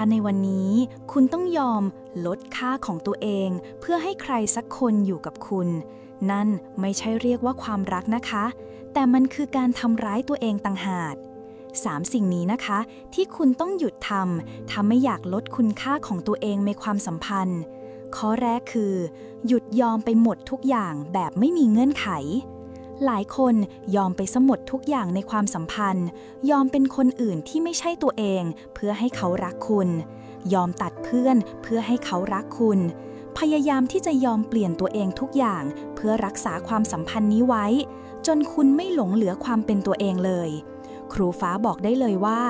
ถ้าในวันนี้คุณต้องยอมลดค่าของตัวเอง เพื่อให้ใครสักคนอยู่กับคุณ นั่นไม่ใช่เรียกว่าความรักนะคะ แต่มันคือการทำร้ายตัวเองต่างหากสามสิ่งนี้นะคะ ที่คุณต้องหยุดทำถ้าไม่อยากลดคุณค่าของตัวเองในความสัมพันธ์ ข้อแรกคือ หยุดยอมไปหมดทุกอย่างแบบไม่มีเงื่อนไข หลายคนยอมไปสมดทุกอย่างในความสัมพันธ์ ยอมเป็นคนอื่นที่ไม่ใช่ตัวเอง เพื่อให้เขารักคุณ ยอมตัดเพื่อนเพื่อให้เขารักคุณ พยายามที่จะยอมเปลี่ยนตัวเองทุกอย่าง เพื่อรักษาความสัมพันธ์นี้ไว้ จนคุณไม่หลงเหลือความเป็นตัวเองเลย ครูฟ้าบอกได้เลยว่า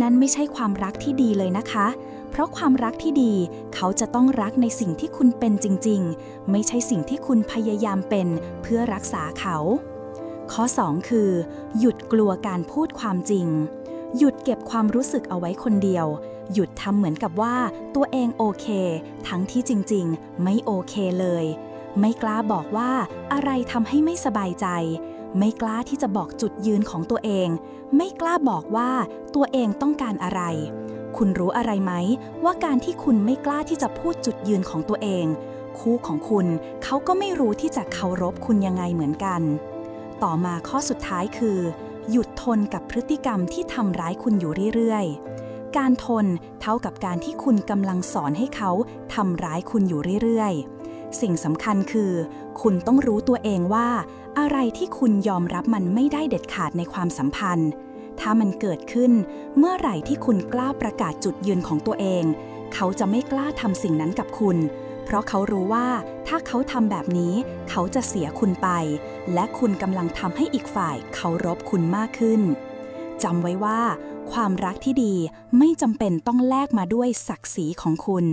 นั่นไม่ใช่ความรักที่ดีเลยนะคะ เพราะความรักที่ดี เขาจะต้องรักในสิ่งที่คุณเป็นจริง ๆ ไม่ใช่สิ่งที่คุณพยายามเป็น เพื่อรักษาเขา ข้อ 2 คือ หยุดกลัวการพูดความจริง หยุดเก็บความรู้สึกเอาไว้คนเดียว หยุดทำเหมือนกับว่าตัวเองโอเค ทั้งที่จริงๆ ไม่โอเคเลย ไม่กล้าบอกว่าอะไรทำให้ไม่สบายใจ ไม่กล้าที่จะบอกจุดยืนของตัวเอง ไม่กล้าบอกว่าตัวเองต้องการอะไร คุณรู้อะไรไหม ว่าการที่คุณไม่กล้าที่จะพูดจุดยืนของตัวเอง คู่ของคุณเขาก็ไม่รู้ที่จะเคารพคุณยังไงเหมือนกัน ต่อมาข้อสุดท้ายคือ หยุดทนกับพฤติกรรมที่ทำร้ายคุณอยู่เรื่อยๆ การทนเท่ากับการที่คุณกำลังสอนให้เขาทำร้ายคุณอยู่เรื่อยๆ สิ่งสำคัญคือ คุณต้องรู้ตัวเองว่า อะไรที่คุณยอมรับมันไม่ได้เด็ดขาดในความสัมพันธ์ ถ้ามันเกิดขึ้น เมื่อไหร่ที่คุณกล้าประกาศจุดยืนของตัวเอง เขาจะไม่กล้าทำสิ่งนั้นกับคุณ เพราะเขารู้ว่าถ้าเขาทำแบบนี้ เขาจะเสียคุณไป และคุณกำลังทำให้อีกฝ่ายเคารพคุณมากขึ้นจำไว้ว่า ความรักที่ดีไม่จำเป็นต้องแลกมาด้วยศักดิ์ศรีของคุณ